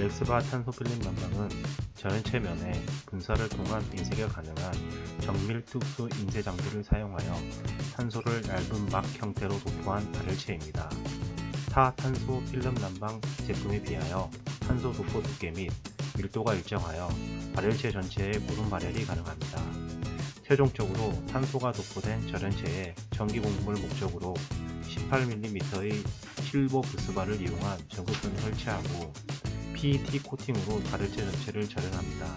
렉스바 탄소필름 난방은 전체 면에 분사를 통한 인쇄가 가능한 정밀특수 인쇄 장비를 사용하여 탄소를 얇은 막 형태로 도포한 RL체입니다. 타 탄소 필름 난방 제품에 비하여 탄소 도포 두께 및 밀도가 일정하여 발열체 전체의 고름 발열이 가능합니다. 최종적으로 탄소가 도포된 절연체에 전기 공급을 목적으로 18mm의 실버 부스바를 이용한 전극선을 설치하고 PET 코팅으로 발열체 전체를 절연합니다.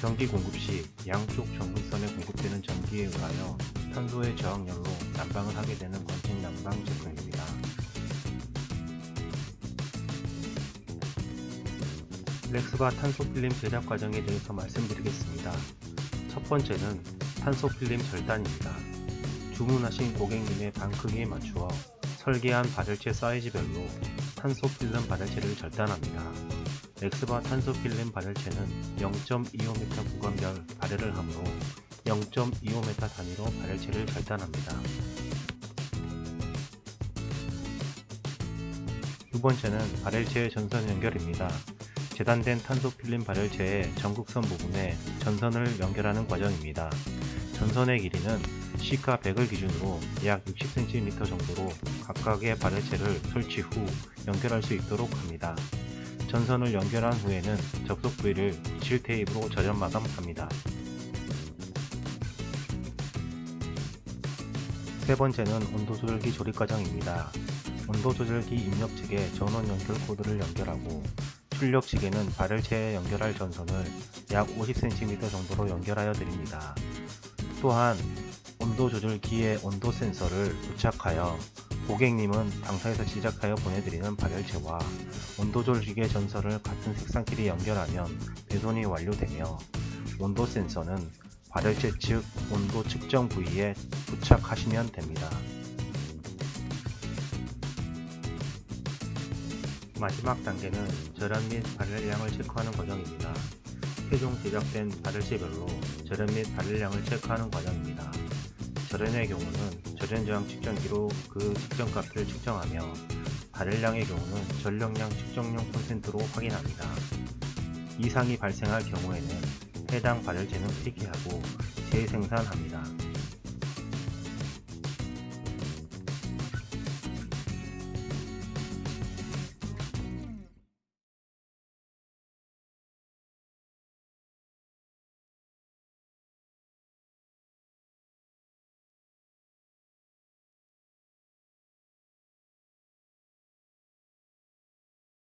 전기 공급 시 양쪽 전극선에 공급되는 전기에 의하여 탄소의 저항열로 난방을 하게 되는 건식 난방 제품입니다. 렉스바 탄소 필름 제작 과정에 대해서 말씀드리겠습니다. 첫 번째는 탄소 필름 절단입니다. 주문하신 고객님의 방 크기에 맞추어 설계한 발열체 사이즈별로 탄소 필름 발열체를 절단합니다. 렉스바 탄소 필름 발열체는 0.25m 구간별 발열을 하므로 0.25m 단위로 발열체를 절단합니다. 두 번째는 발열체의 전선 연결입니다. 재단된 탄소 필름 발열체의 전극선 부분에 전선을 연결하는 과정입니다. 전선의 길이는 시가 100을 기준으로 약 60cm 정도로 각각의 발열체를 설치 후 연결할 수 있도록 합니다. 전선을 연결한 후에는 접속 부위를 실 테이프로 절연 마감합니다. 세 번째는 온도 조절기 조립 과정입니다. 온도 조절기 입력 측에 전원 연결 코드를 연결하고 출력측에는 발열체에 연결할 전선을 약 50cm 정도로 연결하여 드립니다. 또한 온도 조절기의 온도 센서를 부착하여 고객님은 당사에서 제작하여 보내드리는 발열체와 온도 조절기의 전선을 같은 색상끼리 연결하면 배선이 완료되며 온도 센서는 발열체 측 온도 측정 부위에 부착하시면 됩니다. 마지막 단계는 절연 및 발열량을 체크하는 과정입니다. 최종 제작된 발열체별로 절연 및 발열량을 체크하는 과정입니다. 절연의 경우는 절연 저항 측정기로 그 측정값을 측정하며 발열량의 경우는 전력량 측정용 콘센트로 확인합니다. 이상이 발생할 경우에는 해당 발열체는 폐기하고 재생산합니다.